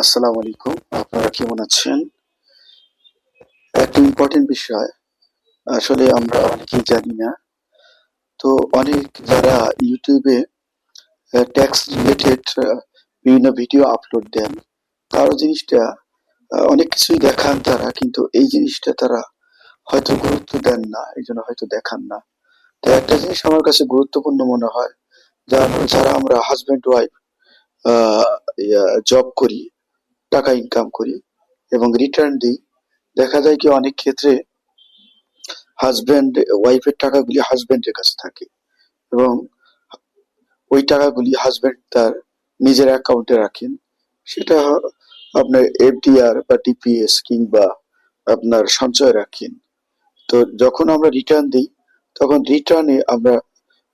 আসসালামু আলাইকুম। আপনারা কেমন আছেন? একটা ইম্পর্টেন্ট বিষয়। আসলে আমরা অনেকেই জানি না। তো অনেক যারা ইউটিউবে ট্যাক্স রিলেটেড বিভিন্ন ভিডিও আপলোড দেন তারও জিনিসটা অনেক কিছুই দেখান তারা, কিন্তু এই জিনিসটা তারা হয়তো গুরুত্ব দেন না এই জন্য হয়তো দেখান না। তো একটা জিনিস আমার কাছে গুরুত্বপূর্ণ মনে হয়, যারা আমরা হাজব্যান্ড ওয়াইফ জব করি টাকা ইনকাম করি এবং রিটার্ন দিই। দেখা যায় কি অনেক ক্ষেত্রে হাজব্যান্ড ওয়াইফের টাকাগুলি হাজব্যান্ডের কাছে থাকে এবং ওই টাকাগুলি হাজব্যান্ড তার নিজের অ্যাকাউন্টে রাখেন। সেটা আপনার এফডিআর বা টিপিএস কিংবা আপনার সঞ্চয় রাখেন। তো যখন আমরা রিটার্ন দিই, তখন রিটার্নে আমরা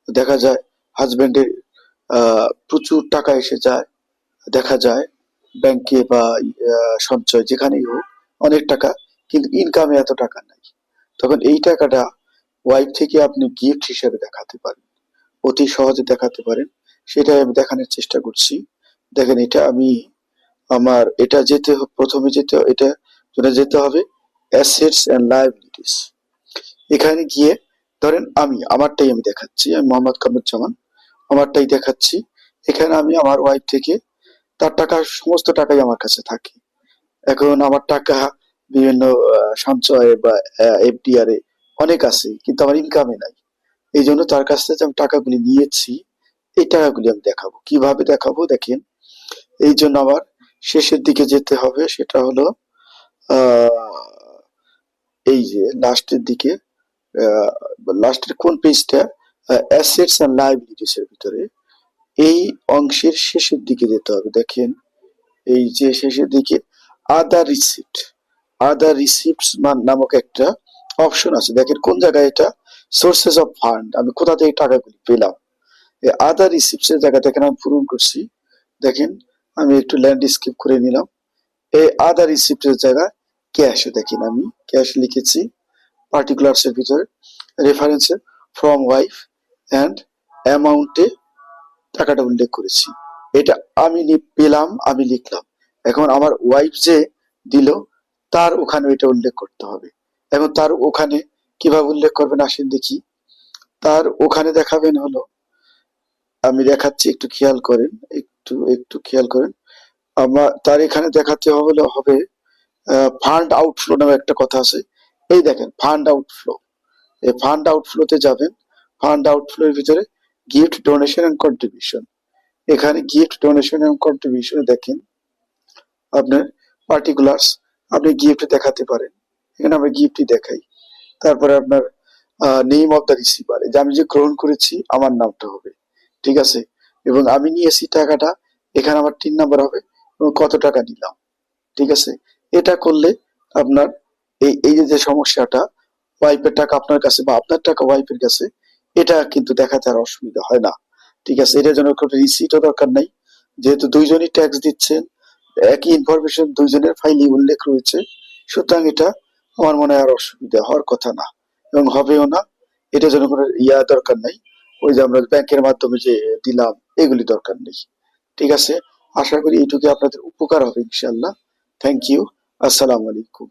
দেখা যায় হাজব্যান্ডের প্রচুর টাকা এসে যায়। দেখা যায় ব্যাংকে বা সঞ্চয় যেখানেই হোক, অনেক টাকা, কিন্তু ইনকামে এত টাকা নাই। তখন এই টাকাটা ওয়াইফ থেকে আপনি গিফট হিসেবে দেখাতে পারেন। অতি সহজে দেখাতে পারেন। সেটাই আমি দেখানোর চেষ্টা করছি। দেখেন, এটা আমি আমার, এটা যেতে প্রথমে যেতে এটা জন্য যেতে হবে অ্যাসেটস অ্যান্ড লাইবিলিটিস এখানে গিয়ে ধরেন আমি, আমারটাই আমি দেখাচ্ছি। আমি মোহাম্মদ কামরুজ্জামান, আমারটাই দেখাচ্ছি। এখানে আমি আমার ওয়াইফ থেকে তার টাকা, সমস্ত টাকাই আমার কাছে থাকে। এখন আমার টাকা বিভিন্ন সঞ্চয়ে বা এফডিআর এ অনেক আছে, কিন্তু আমার ইনকামে নাই। এই জন্য তার কাছ থেকে আমি টাকাগুলি নিয়েছি, এই টাকাগুলি আমি দেখাবো। কীভাবে দেখাবো? দেখেন, এই জন্য আমার শেষের দিকে যেতে হবে, সেটা হলো এই যে লাস্টের দিকে লাস্টের কোন পেজটা অ্যাসেটস অ্যান্ড লাইবিলিটিস এর ভিতরে। এই অংশের শেষের দিকে যেতে হবে। দেখেন, এই যে শেষের দিকে আদার রিসিপ্ট আদার রিসিপ্টস নামক একটা অপশন আছে। দেখেন, কোন জায়গায় এটা? সোর্সেস অফ ফান্ড আমি কোথা থেকে টাকাগুলি পেলাম? আদার রিসিপ্টস এর জায়গা দেখেন, আমি পূরণ করছি। দেখেন, আমি একটু ল্যান্ড স্কিপ করে নিলাম। এই আদার রিসিপ্ট এর জায়গায় ক্যাশ দেখেন আমি ক্যাশ লিখেছি পার্টিকুলার্স এর ভিতরে রেফারেন্সে ফ্রম ওয়াইফ অ্যান্ড অ্যামাউন্টে টাকাটা উল্লেখ করেছি। এটা আমি পেলাম, আমি লিখলাম। এখন আমার ওয়াইফ যে দিল, তার ওখানে এটা উল্লেখ করতে হবে। এখন তার ওখানে কীভাবে উল্লেখ করবেন আসেন দেখি। তার ওখানে দেখাবেন হলো, আমি দেখাচ্ছি, একটু খেয়াল করেন, একটু একটু খেয়াল করেন। আমার, তার এখানে দেখাতে হবে হবে ফান্ড আউটফ্লো নামে একটা কথা আছে। এই দেখেন ফান্ড আউটফ্লো এই ফান্ড আউটফ্লোতে যাবেন ফান্ড আউটফ্লোর ভিতরে গিফট ডোনেশন এন্ড কন্ট্রিবিউশন এখানে গিফট ডোনেশন এবং কন্ট্রিবিউশন দেখেন, আপনার পার্টিকুলার্স আপনি গিফট দেখাতে পারেন। এখানে আমরা গিফটই দেখাই। তারপরে আপনার নেম অফ দ্য রিসিভার যে আমি যে গ্রহণ করেছি, আমার নামটা হবে। ঠিক আছে? এবং আমি নিয়েছি টাকাটা, এখানে আমার তিন নাম্বার হবে, এবং কত টাকা নিলাম। ঠিক আছে? এটা করলে আপনার এই এই যে সমস্যাটা ওয়াইফের টাকা আপনার কাছে বা আপনার টাকা ওয়াইফের কাছে এটা কিন্তু দেখাতে আর অসুবিধা হয় না। ঠিক আছে, এটার জন্য কোনো রিসিটও দরকার নাই। যেহেতু দুইজনই ট্যাক্স দিচ্ছেন, একই ইনফরমেশন দুইজনের ফাইলে উল্লেখ রয়েছে। সুতরাং এটা আমার মনে হয় আর অসুবিধা হওয়ার কথা না, এবং হবেও না। এটা যেন কোনো ইয়া দরকার নাই। ওই যে আমরা ব্যাংকের মাধ্যমে যে দিলাম, এগুলি দরকার নেই। ঠিক আছে, আশা করি এইটুকু আপনাদের উপকার হবে ইনশাল্লাহ থ্যাংক ইউ আসসালামু আলাইকুম।